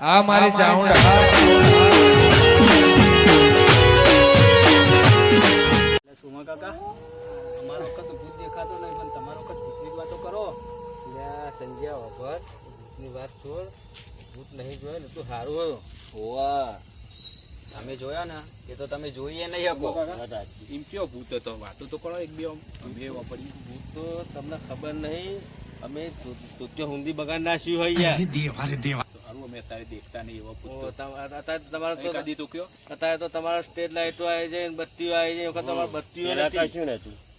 આ મારી ચાઉંડા સુમા કાકા? અમારો વખત તો ભૂત દેખાતો નહીં પણ તમારો વખત ભૂતની વાતો કરો. સંજ્યા વગર ભૂતની વાત છોડ. ભૂત નહીં જોયો ને તું સારું હોય. હોવા. તમે જોયા ને એ તો તમે જોઈએ નહીં શકો. એમ કયો ભૂત હતો? વાતો તો કરો એક બે બે અમે વાપરી ભૂત તો તમને ખબર નહીં અમે તોત્યો હુંદી બગાડ નાખ્યું હોય યાર. સારું અમે અત્યારે દેખતા નહીં એવા અત્યારે તમારે તો કદી ચૂક્યો અત્યારે તો તમારા સ્ટેજ લાઇટો આવી જાય ને બત્તીઓ આવી જાય વખત તમારે બત્તીઓ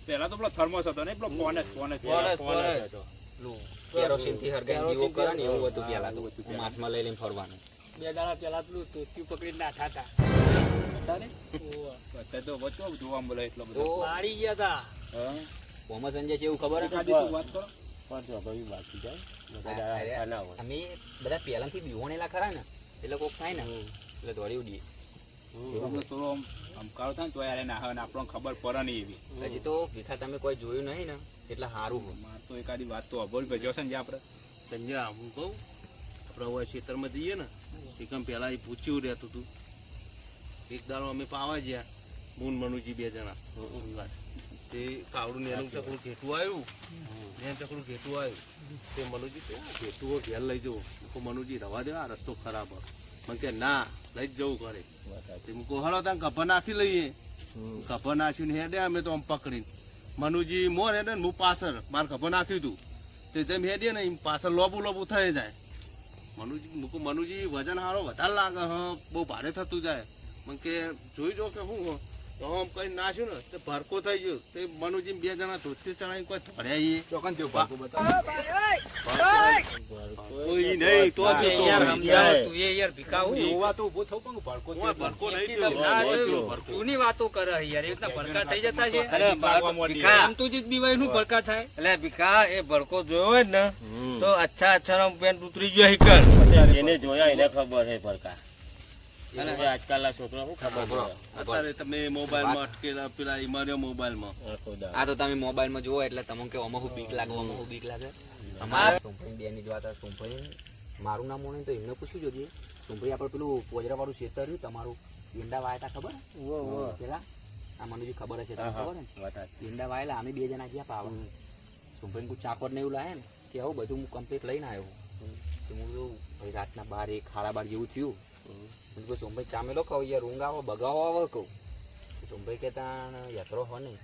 પહેલા તો પેલો થર્મોસ હતો ને પેલો ફોન જ ફોન જ. ફોન જ, ફોન કેરોસીનથી હરગાઈ દીવો કરે ને એવું હતું પેલા તો. હાથમાં લઈ લઈને ફરવાનું. બે દાડા પેલા પેલું ટોટિયું પકડીને નાઠા હતા. અત્યારે તો વચ્ચો જોવા મળે એટલો બધો. તો મારી ગયા હતા? સંજય છે એવું ખબર હે? એકાદી તો વાત કરો અમે બધા પહેલાથી બીવણેલા ખરા ને એટલે કોક થાય ને. એટલે દોડી ઉડીએ. થોડો આમ થાય ને તો યાર એને હા આપણને ખબર પડે નહીં એવી. હજી તો ભીખા તમે કોઈ જોયું નહીં ને એટલે સારું માર તો એકાદી વાત તો અભોલ ભેજો છે ને આપણે. સંજય હું કહું આપણે હવે ખેતરમાં જઈએ ને એકમ પહેલા એ પૂછ્યું રહેતું હતું એક દાડો અમે પાવા ગયા મૂન મનુજી બે જણા. તે કાવડું એનું ચકડું ઘેટું આવ્યું. એનું ચકડું ઘેટું આવ્યું. તે મનુજી કે ઘેટું ઘેર લઈ જવું મૂકો મનુજી રવા દે આ રસ્તો ખરાબ. મને કે ના લઈ જ જવું ઘરે. તે મૂકો હળો ત્યાં કભર નાખી લઈએ. કભર નાખ્યું ને હેડે અમે તો આમ પકડીને. મનુજી મોર હેડે ને હું પાછળ મારે કભર નાખ્યું હતું તે જેમ હેડીએ ને એમ પાછળ લોબુ લોબુ થઈ જાય. મનુજી મૂકું મનુજી વજન હારો વધારે લાગે હ બહુ ભારે થતું જાય. મને કે જોઈ જો કે હો. તો આમ કઈ નાખ્યું ને તે ભરકો થઈ ગયો. તે મનુજી બે જણા ધોતી ચડાવી કોઈ ધોડ્યા ઈ. ચોકન જેવું ભરકો બતાવો. કોઈ નહીં તો જ યાર સમજાવ તું એ યાર ભીખા હું જોવા તો ઊભો થવું પણ ભરકો ભરકો નહીં થયો. ના ભરકો ભરકો. જૂની વાતો કરે યાર એ ભરકા ભડકા થઈ જતા છે. અરે ભીખા. આમ તું જ બીવાયનું ભરકા થાય. એટલે ભીખા એ ભરકો જોયો હોય ને તો અચ્છા અચ્છા નો પેન્ટ ઉતરી ગયો હિકર એને જોયા એને ખબર છે પડકા આજકાલના છોકરા શું ખબર અત્યારે તમે મોબાઈલમાં અટકેલા પેલા ઈમાર્યો મોબાઈલમાં આખો દાડો. આ તો તમે મોબાઈલમાં જુઓ એટલે તમને કે અમુક બીક લાગે અમુક બીક લાગે. અમારે સોમભાઈ બેની જ વાત સોમભાઈ. મારું નામ મોને તો એમને પૂછ્યું જોઈએ સોમભાઈ આપણે પેલું પોજરા વાળું ખેતર રહ્યું તમારું ઈંડા વાયતા ખબર? હે? પેલા? આ મને જે ખબર હશે તમને. ખબર ને ઈંડા વાયેલા અમે બે જણા ગયા પાવ. સોમભાઈ કોઈ ચાકોર ને એવું લાવે ને કે આવું બધું હું કમ્પ્લીટ લઈને આવ્યો. હું તો ભાઈ રાતના બાર એક ખાડા બાર જેવું થયું. કહું સોમભાઈ ચામેલો કહું યાર ઊંઘ આવો બગાવો આવો કહું. સોમભાઈ કહેતા યાત્રો હો નહીં.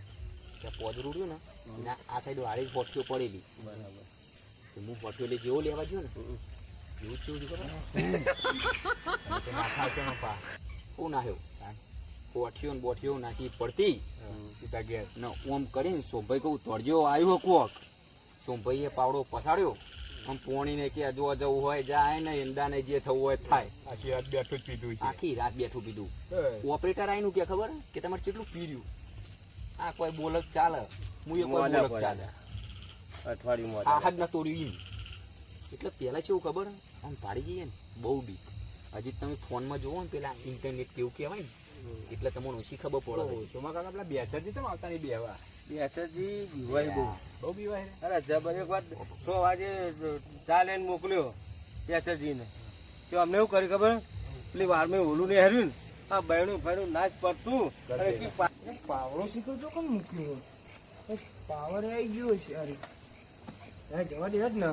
ત્યાં પોદરું રૂડ્યું ને ના આ સાઈડ વાળી ફોટકીઓ પડેલી. તો હું ફોટકીઓ લઈ જેવો લેવા ગયો ને એવું જ જેવું ખબર તે છે પા હું નાખ્યો. પોઠીઓ ને બોઠીઓ નાખી પડતી. સીધા ઘેર. ને ઓમ કરીને સોમભાઈ કહું તોડજો આવ્યો કોક. સોમભાઈએ પાવડો પસાડ્યો. આમ પોણીને કે જો જવું હોય જાય ને ઈંડાને જે થવું હોય થાય. આખી રાત બેઠું જ પીધું આખી રાત બેઠું પીધું. ઓપરેટર આવીનું કે ખબર? કે તમારે કેટલું પીર્યું? આ કોઈ બોલક ચાલે. હું એક બોલક ચાલે. અઠવાડિયું આ મોડા. ના તોડ્યું એટલે એટલે છે કેવું ખબર? આમ પાડી જઈએ ને બહુ બીક. હજી તમે ફોનમાં જોવો ને પેલા ઇન્ટરનેટ કેવું કહેવાય ને એટલે તમને ઓછી ખબર પડે. ચોમા કાકા પેલા બેસરજી તમે આવતા નહીં બેવા? બેસરજી બીવાય બહુ. બહુ બીવાય અરે જબર એક વાર છ વાગે ચા લઈને મોકલ્યો બેસરજીને તો અમને એવું કરી ખબર? પેલી વારમાં ઓલું ને હેર્યું ને. આ બહેણું ફેરું ના જ પડતું પાવડો શીખો છો કેમ મૂક્યો પાવર આવી ગયો છે અરે. હા જવા દે જ ને.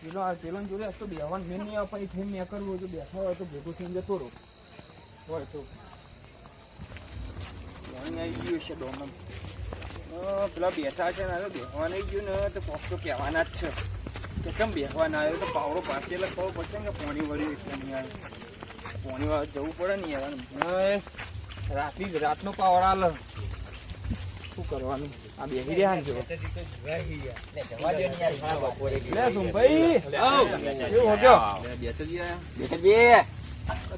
પેલો આ પેલો જોડે તો બેવાનું ફેન નહીં આપે ફેન મેં કરવું હોય તો બેઠા હોય તો ભેગું થઈને જતો રહો. હોય તો. પાણી આવી ગયું છે ડોમમ પેલા બેઠા છે ને હવે બેહવાન ગયું ને તો કોક તો કહેવાના જ છે. કે કેમ બેહવાના આવ્યો? તો પાવડો પાસે ખબર પડશે ને કે પાણી વળ્યું એટલે નહીં પાણી વાળા જવું પડે ને. યાર રાતની રાતનો પાવર આલ. શું કરવાનું? આ બેસી રહ્યા ને લે સુમભાઈ. આવ. કેવું હો ગયો? બેસરજી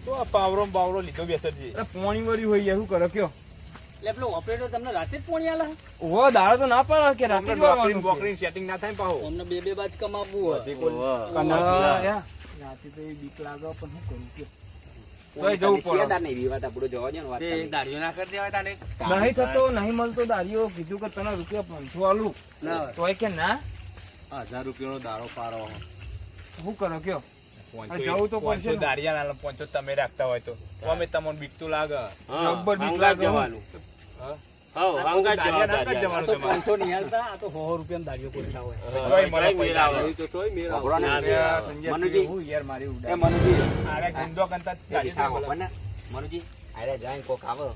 તો આ પાવરો બાવરો લીધો બેસજી અરે પોણી વળ્યું હોય યાર શું કરો કયો? એટલે પેલો ઓપરેટર તમને રાતે જ પોણી આલે? ઓ દાડો તો ના પાડે કે રાતે જ નોકરી બોકરી સેટિંગ ના થાય પાહો. અમને બે બે બાજ કમાવવું હોય. અને રાતે તો એ બીક લાગે પણ શું કરું કયો તોય જવું પડે. છેદાર નહીં વિવાદ આપણો જવા દો ને વાત તે તમે. દાઢીઓ ના કરી દેવાય તાને. નહીં થતો નહીં મળતો દારીઓ કીધું કે તને રૂપિયા પાંચસો આલું. ના તોય કે ના? હજાર રૂપિયાનો દારો પારો શું કરો કયો? જવું તો પડશે પોંચો ને. તમે રાખતા હોય તો. અમે તમને બીકતું લાગે. બીક લાગે. જવાનું. મનુજી. આરે જાય કોક આવે.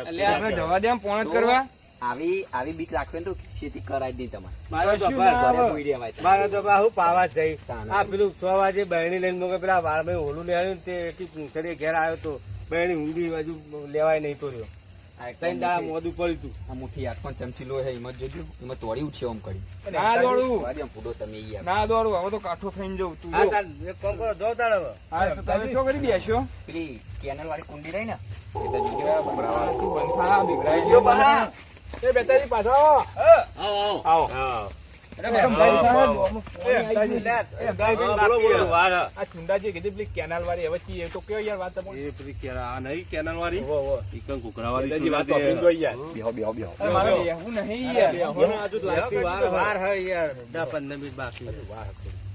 અરે. જવા દે આમ પોણ જ તો કરવા? આવી આવી બીક રાખવી તો ખેતી કરાય નહીં તમારે. મારો તો. મારો તો હું પાવા જઈ આ પેલું છ વાગે બહેણી લઈને મોકે પેલા વાળમાં હોલું લઈ આવ્યું તે એકી પૂંછડીએ ઘેર આવ્યો તો બહેણી ઊંધી બાજુ લેવાય નહીં તો રહ્યો. ત્રણ દાડા મોદું પડ્યું તું. આ મુઠ્ઠી હાથમાં ચમચી લો હે એમાં જોજો એમાં તોડી ઉઠ્યો આમ કરી. ના દોડું. ફૂડો તમે યાર ના દોડું હવે તો કાઠો થઈને જવું તું. હા એક કામ કરો જો તાર હવે. તમે શું કરી બેસ્યો? પેલી કેનલ વાળી કુંડી રહી ને એ તો જોજો. તું બંધા બિગડાઈ ગયો બહાર. એ બેતાજી પાછા આવો. આવો. હા. હા, કેનાલ વાળી હવે ચી એ તો કયો યાર વાત નહીં કેનાલ વાળી? ઘૂઘરાવાળી બેતાજી વાત બેહો બેહો બેહો. નહીં યાર. વાર વાર યાર. દસ પંદર મિનિટ બાકી.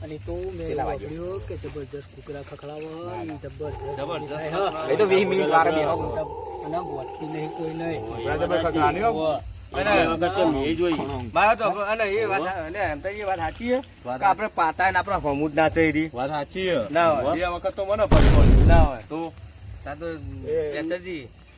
અને તો મેં વાગ્યો? કે જબરજસ્ત કુકરા ખખડાવો જબરજસ્ત જબરજસ્ત એ તો 20 મિનિટ વાર બેહો. અને ગોતતી નહીં કોઈ નહીં. ખખડાની હો. એ વાત સાચી આપણે પાતા ને આપણે હમું ના થઈ રહી. વાત સાચી ના વખત તો મને ના હોય. તો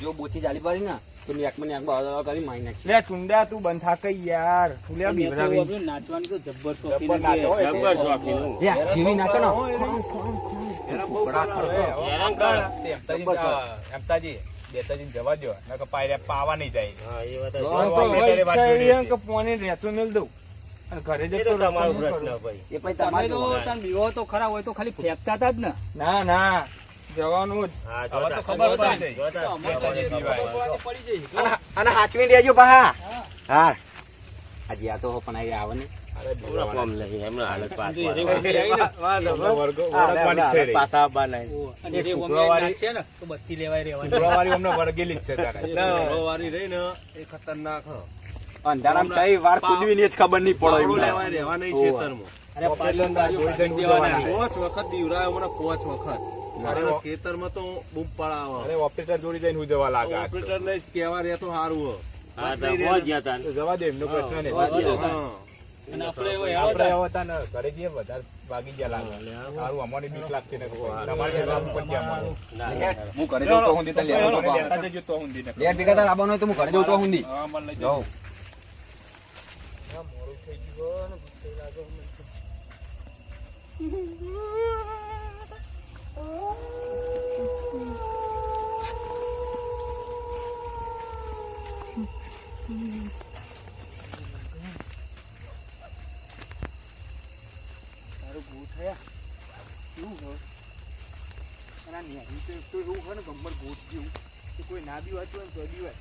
જો બોથી જાલી પડી ને તો નેકમાં નેક બાવા કરી મારી નાખી લે ચુંડા તું બંધા કઈ યાર ફૂલ્યા બીવડાવી. નાચવાની તો જબ્બર શોખીન જબ્બર શોખીન હું. લે જીવી નાચો ને હેરાન કર. એમતાજી બેતાજીને જવા દ્યો. નકર પાયરે પાવા નહીં જાય હા, એ વાત તો હવે છે કે પોણી રહેતું મેલ દઉં ઘરે જતો તમારો પ્રશ્ન ભાઈ એ પછી તમારે તો બીવો તો ખરા હોય તો ખાલી ફેંકતા હતા જ ને ના ના જવાનું જ. હવે તો ખબર પડી. જોતા. અને અને હાચવીને બહા હા. આજે આ તો પણ આ આવે ને. પૂરા નહીં અંધારામાં ચાઈ વાર જ ખબર પડે રહેવા નહીં ખેતરમાં. ખેતરમાં તો બૂમ પડાવે. ઓપરેટર જોડી જઈને હું જવા લાગે ઓપરેટર ને તો સારું જવા દે એમનો પ્રશ્ન હતા ને ઘરે જઈએ વધારે વાગી ગયા લાગે. સારું અમારે બીક ને. હું. ઘરે જઉં તો ભેગા આવવાનું હું ઘરે જઉં તો હા, મને લઈ જજો. જાઉં. તારું ભૂ થયા કેવું હોય અને આ નેહરી તો એક તો એવું હોય ને ગબ્બર ભૂત જેવું કે કોઈ ના બી વાંચું હોય તો બી વાંચ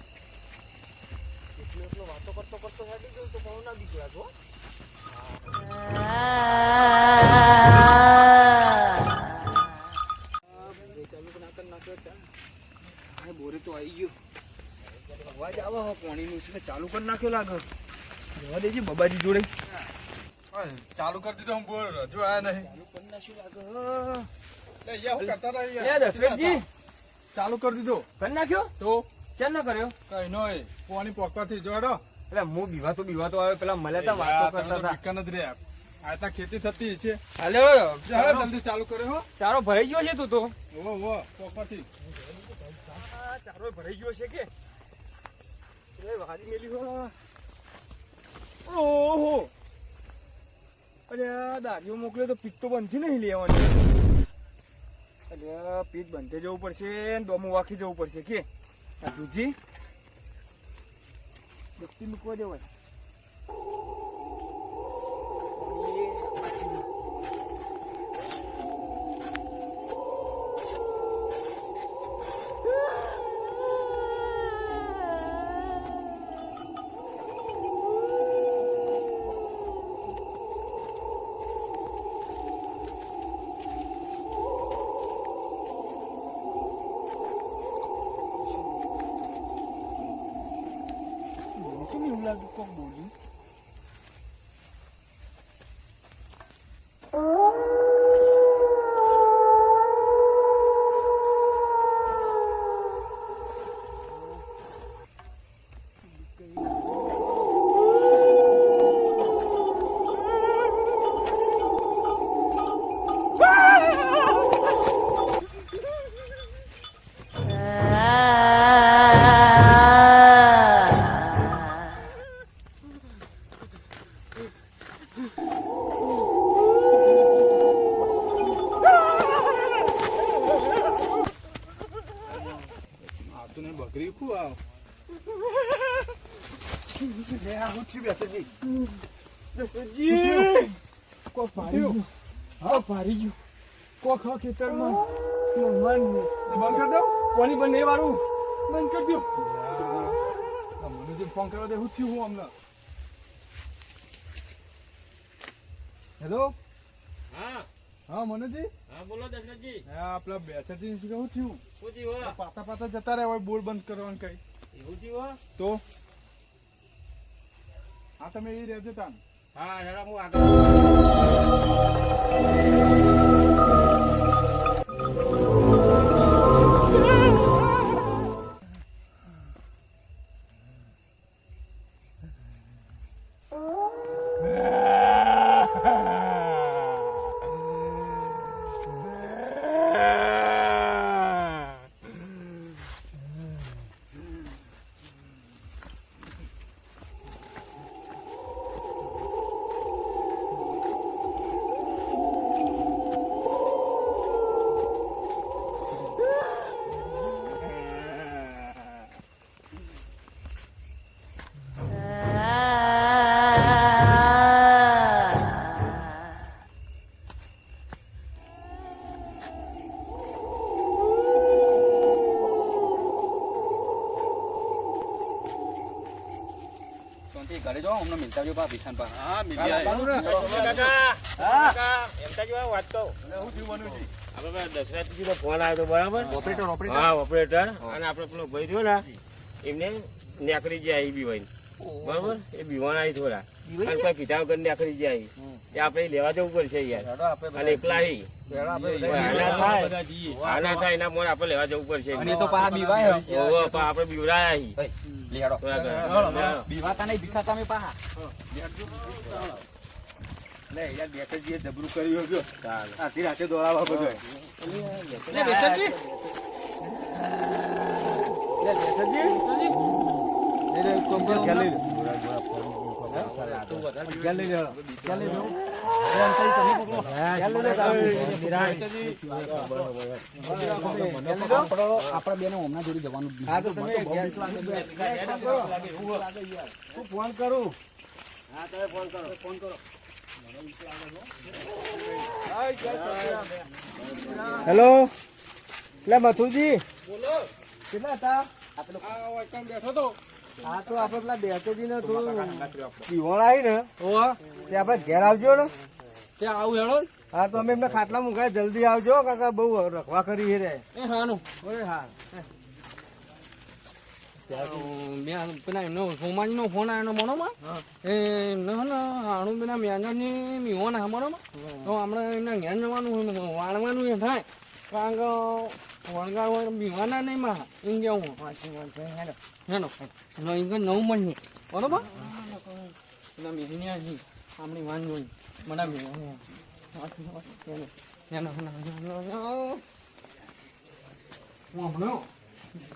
એટલો એટલો વાતો કરતો કરતો હેડી ગયો તો કોણ ના બીક લાગો બોરે તો આવી ગયો. અવાજ આવે પાણીનું છે? ચાલુ કરી નાખ્યો લાગે જવા દેજે બબાજી જોડે ચાલુ કરી દીધો. હું બોલ જો આયા નહીં ચાલુ કરી દીધો કરી નાખ્યો તો ચેમ ના. કર્યો કઈ નો પાણી પોકવાથી જોડો. એટલે હું બીવાતો બીવાતો આવે પેલા મળ્યા તા વાતો કરતા હતા. બીકન જ રહ્યા. આ તા ખેતી થતી છે હાલે ચાલો જલ્દી ચાલુ કર્યો હો. ચારો ભરાઈ ગયો છે તું તો. ઓ ઓ પોકવાથી ચારો ભરાઈ ગયો છે કે? રે વાડી મેલી હો. ઓહો. અરે દાદીઓ મોકલ્યો તો પીક તો બંધી નહીં લેવાની. અરે પીક બંધે જવું પડશે ને દોમું વાખી જવું પડશે કે? જુજી. e colheu, cordeiro. હા ભારી ગયું. હા ખેતરમાં મન બંધ કરી દો પાણી બંને વાળું બંધ કરી દો મને જે ફોન કરવા દે હું થયું હું અમને હેલો? હા. હા મનોજી? હા બોલો દશરથજી. હા શું થયું? શું થયું? પાતા પાતા જતા રહ્યા હોય બોલ બંધ કરવાનું કઈ. એવું થયું તો? હા તમે એ રહેજો તાન. હા હેડા હું આગળ મિલતા જો બા ભીખાન પા હા મીડિયા કાકા કાકા એમ તો જો વાત કહું આપણે પેલા દશરથજીનો ફોન આવ્યો બરાબર ઓપરેટર ઓપરેટર. હા, ઓપરેટર. અને આપણે પેલો ભાઈ રહ્યો ને, એમને નેકરી જાય એ બીવાઈ બરાબર? એ બીવાના આવી થોડા. અને કોઈ પીધા વગર નેકરી જાય. એ આપણે લેવા જવું પડશે યાર. અને એકલા હી. આના થાય એના મોડ આપણે લેવા જવું પડશે. અને એ તો પાછા બીવાય હે. ઓહો, પણ આપણે બીવરાયા હી. લે હેડો થોડા બીવાતા નહીં ભીખાતા અમે પાહા લે યાર બેસજીએ જબરું કર્યું ગયો આથી રાતે દોડાવા બધો. લે આપણા બેને હમણાં જોડી જવાનું. હા તમે હું ફોન કરું હેલો એટલે મથુરજી કેટલા હતા બેઠો તો હા તો આપણે પેલા બેસજીને થોડું પીવણ આવી ને તે આપણે ઘેર આવજો ને. ત્યાં આવું હેડો હા તો અમે એમને ખાટલા મૂકાય જલ્દી આવજો કાકા બહુ રખવા કરી રે. એ હાનું. ઓય હા. ને તો વાળવાનું એ થાય. કારણ કે વળગાડ હોય બીવાના નહીં માં. એમ કેવું હેનો હેનો એમ કે નવ મણ બરોબર? પેલા મેહની આવી. આપણી વાન જોઈ. મને મેહની હું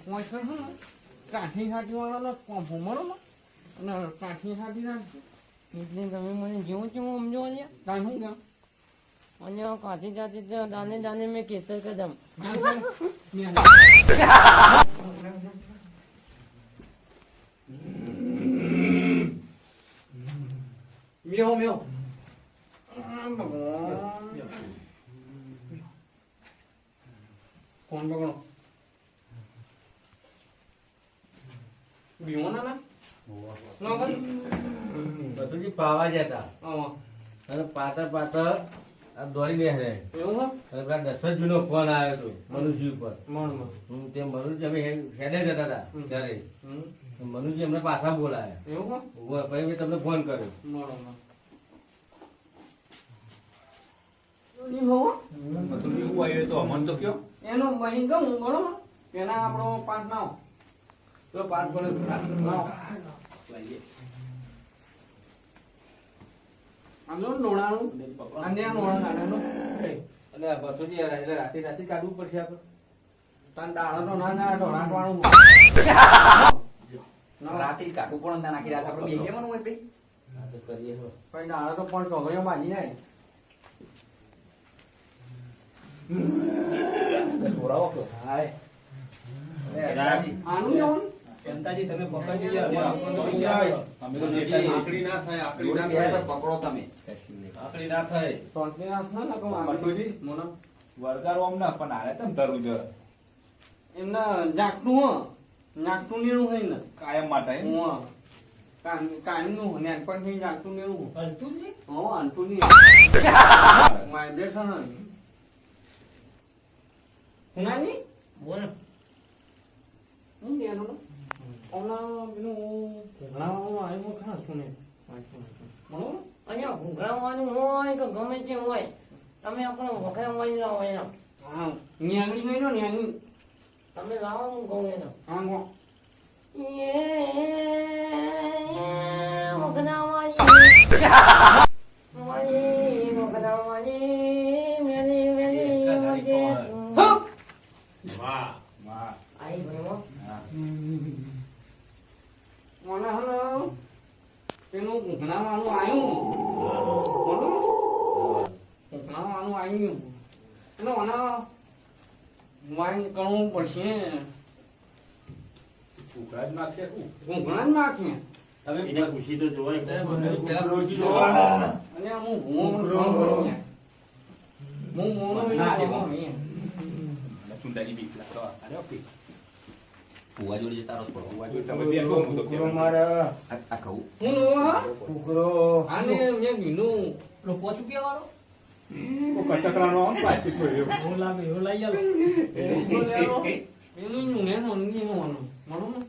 હું છે કાઠી વાળાનો કોમ્ફો બરોબર અને કાઠી ખાટી નાખજો. એટલે તમે મને જેવું જેવું સમજો અહીંયા. તાન શું કેમ અને કાઠી જાતી તો દાને દાને મેં કેસર કદમ મ્યો મ્યો કોણ બગણો ફોન ના ના પાવા જતા અને પાછળ પાછળ આ દોડી ને હરે એવું અને પેલા નો ફોન આવ્યો હતો મનુજી ઉપર. હું તે મનુજી અમે હેડે જતા હતા ત્યારે. મનુજી એમને પાછા બોલાયા. એવું પછી મેં તમને ફોન કર્યો. અમન એનો એના આપણો પાંચ આનો નોણાનું અને આ નોણા નાનાનું બસોજી એટલે રાતે રાતે કાઢવું પડશે આપણે તાન ના ના ઢોળાટવાળું રાતે જ કાઢવું પણ ના નાખી રાત આપણે બેહીએ મનું હોય કરીએ પણ દાડો તો પણ ચોકડીઓ બાજી જાય. છોડાવો તો. હાય. આનું જવાનું જનતાજી તમે પકડજો યાર. આપણને તો અમે તો જેટલી આકડી ના થાય આકડી ના થાય. પકડો તમે. આકડી ના થાય. સોંટની ના થાય ને કહું મટુજી? મોનો. વરગારો ઓમ ના પણ આરે તમ ધરું જો એમને જાગતું હો. નાકતું નીરું હોય ને કાયમ માટે? હું કાયમનું ને પણ થી જાગતું નીરું હો. અંતુની વાઇબ્રેશન હુનાની બોલ હું કેનો ઓના પેલું ઘોઘણાવાનું આવ્યું ખાસ સુને અહીંયા હોય કે ગમે તે હોય તમે આપણે વખરા મળી લાવો એના હા ગઈ નો ન્યાંગડી તમે લાવો હું કહું એનો હા ગો મને ઘૂઘણાવાનું આવ્યું. ઘૂઘણાવાનું આવ્યું. એટલે મને વાઈન કરવું પડશે. ઉઘરાજ નાખશે હું ઘણા જ નાખીએ તમે ખુશી તો જોવાય. અને હું ને. હું મોનો ના, ચુંડાજી બીક લાગતો. અરે ઓકે. ફુવા જોડે જતા રહો થોડો જોડે તમે બેઠો હું તો કહેવાનું. મારા આ કહું હું નો હા? કુકરો આને મેં વાળો ઓ કટકરાનો આમ પ્લાસ્ટિક પડ્યો. પેલું નું ને નું ની નું નું. બરોબર?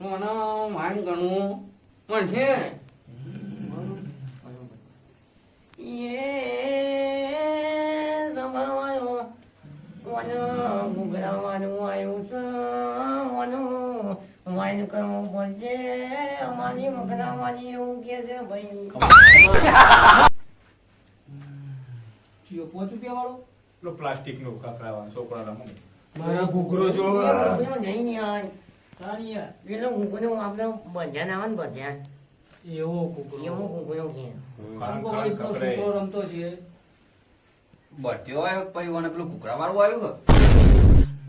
મન આને મન ગણવું મળશે. બરોબર? વાઈન કરવું પડશે અમારી મકરાવાની એવું કે છે ભાઈ. પેલો પ્લાસ્ટિકનો કકડાવાનો છોકરા રમો. મારા કુકરો જો એ ગુગળો નહીં યાર. પેલો ગુગળો આપણે ભજન આવે ને ભજન એવો કુકરો એવો ગુગળો કે. ખાન ખાન રમતો છે. બટ્યો આવ્યો પછી મને પેલું કુકરા વાળું આવ્યું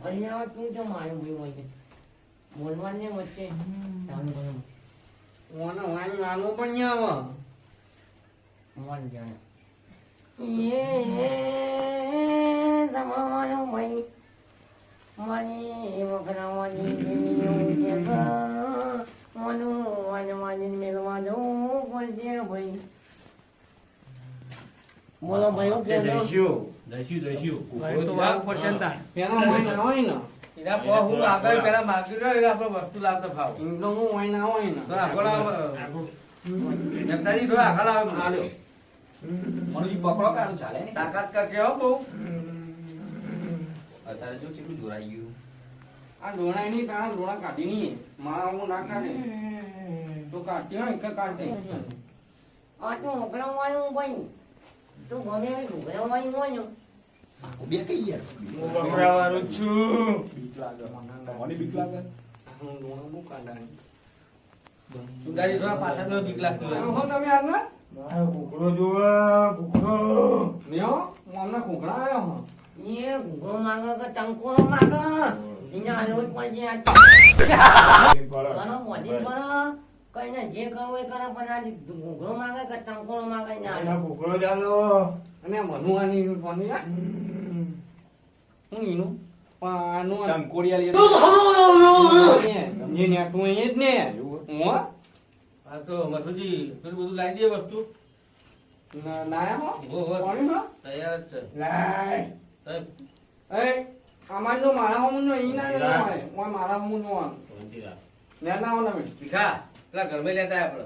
અહીંયા તું જો મારું ભાઈ હોય છે. બોલવાને વચ્ચે ચાલુ કરો હું આને વાઈન લાવવું પણ નહીં આવો. મન જાણે એ જમાનો મય મની એવું કે છે. મનું વાજવાની મેળવા જવું પડશે ભાઈ. બોલો ભાઈ ઓકે કે છો દઈશું દઈશું તો વાગ પડશે ને તાણ. પેલા વાઈન આવે ને એના પર હું આગળ પેલા માગ્યું રહ્યો એટલે આપણે વસ્તુ લાવતા ભાવ. એમ તો હોય ને આગળ આવો. જગદાજી થોડા આગળ આવો. મનુજી પકડો કે ચાલે ને. તાકાત હો બહુ. અત્યારે જો કેટલું જોરાઈ ગયું. આ ડોળા ની તારા ડોળા કાઢી નહીં મારા હું ના કાઢે. તો કાઢી હોય કે કાઢે આ તું મોકલાવવાનું ભાઈ તું ગમે એવી વખરાવાની હોય ને. બે કઈ યાર હું વપરાવાનો છું બીક લાગે. તમને બીક લાગે? હું ડોળા બહુ કાઢાય સુધારી થોડા પાછળ તો બીક લાગતું. હો તમે આને મારો કુકરો જોવે કુકરો લ્યો હું અમને ખોખડા આવ્યો હું એ ઘૂઘરો માંગે કે ટંકોરો માંગે એના હાલવું જ પડશે આ. ઘણો મોદી પર કઈ ને જે કરવું એ કરે પણ આજે ઘૂઘરો માંગે કે ટંકોરો માંગે ને કુકરો ચાલો અને આ હું એનું પણ આનું આ ટંકોરિયા લઈએ. જે નેકું એ જ ને હું આ તો મસુજી પેલું બધું લાવી દે વસ્તુ નાયા હો હો, તૈયાર જ છે લાય એ આમાં જો મારા હું નો ઈ ના. મારા હું નો ના ના તમે ભીખા પેલા ઘરમાં લેતા આપણે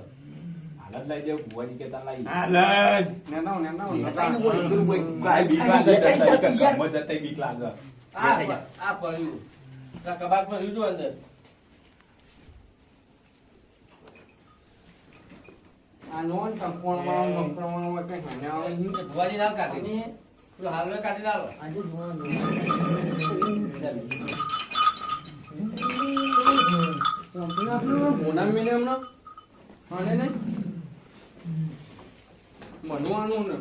હાલત લઈ ભુવાજી કેતા નેના નેના કાંઈ બોલ, પેલું બોલ. કાંઈ બીક લાગે તો ઘરમાં જતાંય બીક લાગે આ આ પડ્યું આ કબાટમાં રહ્યું હતું અંદર આ નોન ટંકોણમાં ટંકોણમાં કઈ હાને આવે નહીં ના કાઢી પેલો હાલવે કાઢી ના આજે જોવાનું મોઢા મેને હમણાં હાને ને મનવાનું ને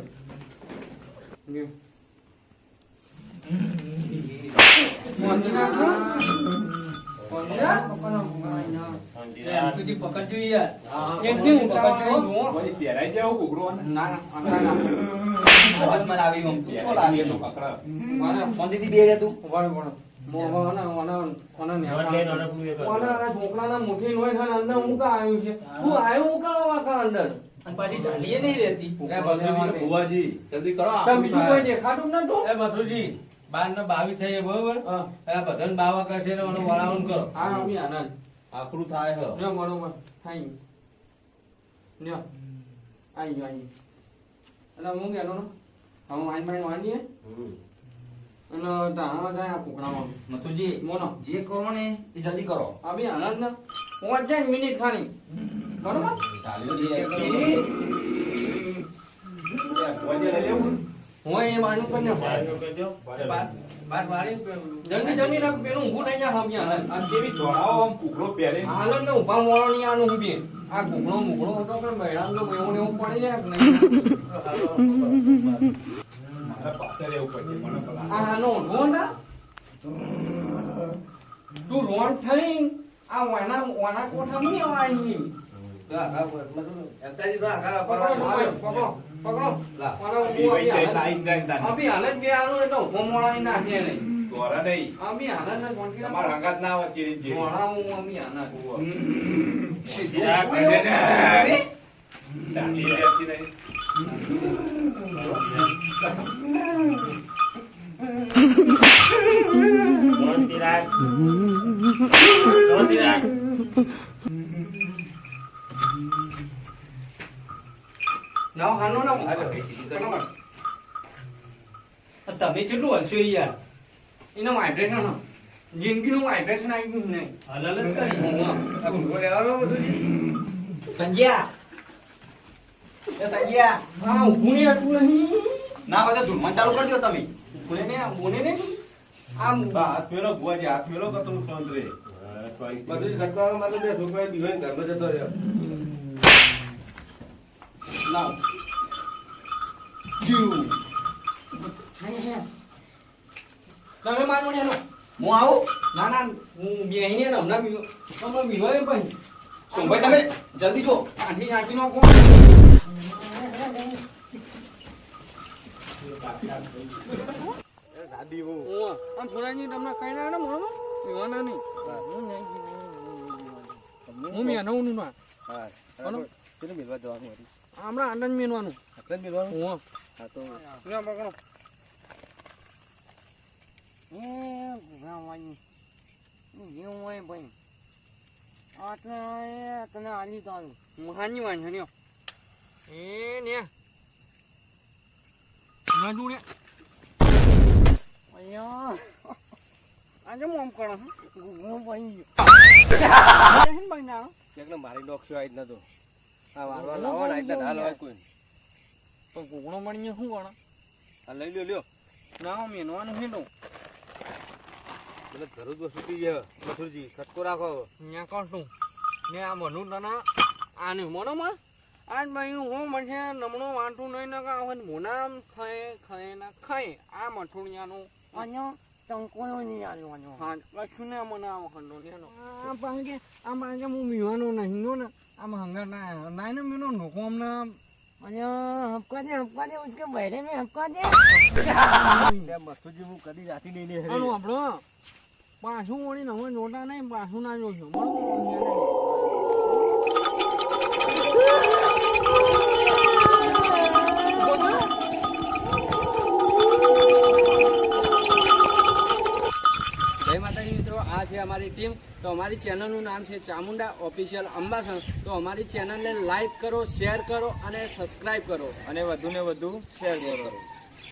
સુધી પકડજો યાર પહેરાઈ જાવ ઘૂઘરો ને ના હાથમાં લાવી આમ, તું લાવી એનું? પકડા વાળા શાંતિથી બેહી રહે તું. વાળા વાળા વાના ને લોહી ખાને અંદર હું કા આવ્યું છે તું આવ્યું હું કા અંદર પાછી ચાલીએ નહીં રહેતી. ભુવાજી જલ્દી કરો બીજું કોઈ દેખાતું નતું એ મથુરજી બાર ને બાવીસ થઈ બરોબર? હા. આ બધાને બાવા કરશે એટલે મને વળાવણ કરો. હા અમી આનંદ આખરું થાય હે. લ્યો બરોબર થાય લ્યો આઈ. ગયો આઈ એટલે હું ગેલો ને હું વાઈન બાઈન વાંડીએ અને તાણા જાય આ કુકડામાં. મથુરજી, મોનો જે કરો ને એ જલ્દી કરો. અભી આનંદ ને. પાંચ મિનિટ ખાની હું એ માનું પણ બાર જલ્દી જલ્દી રાખ પેલું ઊભું થઈ જાય હમ આમ કેવી આમ પહેરે ને ઊભા મોળો ની આનું ઊભી. આ કુકડો મુકડો હતો કે બૈરામ તો એવું ને એવું પડી જાય મારા પડશે મને આ આનો રોન આ તું રોણ થઈ આ વાના વાના કોઠા ની નહીં ધોરા નહીં. અભી હાલત ને કોણ તમારા હંગાત ના આવે ચીરી ચીરી. મોળા હું અભી હાલત જા, કરે ને. ચાલી રહેતી નહીં. ના હાનો ના તમે કેટલું હલશો યાર? એનો વાઇબ્રેશન જિંદગીનું વાઇબ્રેશન આવી ગયું નહીં હલલ જ કરી. સંજ્યા એ સંજ્યા હા ઊભું નહીં હતું નહીં ના હોય તો ધૂળમાં ચાલુ કરી દો તમે. બોલે ને બોલે ને આમ હાથ મેલો ભુવાજી હાથ મેલો કે તું શાંત રહે બધું ખટવાનું મારે બે ઘરમાં જતો રહ્યો. લાવ You. તમે માનો ને હું આવું? ના ના હું બેહીને ને હમણાં બીજો તમે બીજો એમ ભાઈ સોમભાઈ તમે જલ્દી જો. આઠી આઠી નો કોણ? દાદી હું આ થોડાની તમને કઈ ના ને મોનો પીવાના નહીં. હું. મેનો નું ના હા કેટલું મિલવા જવાનું હતું? હમણાં આનંદ મેળવાનું. આટલે જ મિલવાનું હું હા તો લ્યો પકડો એ ભગવાન જીવ હોય ભાઈ. આટલે તને આલી તો આલું. મહાની વાંધો એ ને. ના જોડે. અહીંયા આજે મોમ કરો? હું ભાઈ. ભાઈ ના એકદમ મારી ડોક્ટર આવી જ નતો આ વારવા લાવો ને એટલે ઢાલ હોય કોઈ તો કુકડો મણીએ શું ગણો આ લઈ લ્યો લ્યો. ના મેનવાનું હેડો. એટલે ઘર જ છૂટી ગયા. મથુરજી ખટકો રાખો ત્યાં કરશું ને આ મનુ તને આને મોનોમાં? આજ ભાઈ હું મને નમણો વાંટું નહીં ને મોના આમ ખાય ખાય ને ખાય. આ મઠુણિયાનું અહીંયા ટંકોયો નહીં આવ્યો આનો? હા કશું ને મને આ ખંડો લેનો આ પાંગે આ પાંગે હું મીવાનો નહીં નો ને. આમ હંગા ના ના ને મીનો નોકો અમને અહીંયા હપકા દે હપકા દે ઉસકે બહેરે મેં હપકા દે. મથુરજી હું કદી જાતી નહીં ને આપણો. પાછું વળી હવે જોતા નહીં પાછું ના જોશો. છે અમારી ટીમ તો અમારી ચેનલનું નામ છે ચામુંડા ઓફિશિયલ અંબાસણ. તો અમારી ચેનલને લાઇક કરો શેર કરો અને સબસ્ક્રાઈબ કરો. અને વધુ ને વધુ શેર કરો.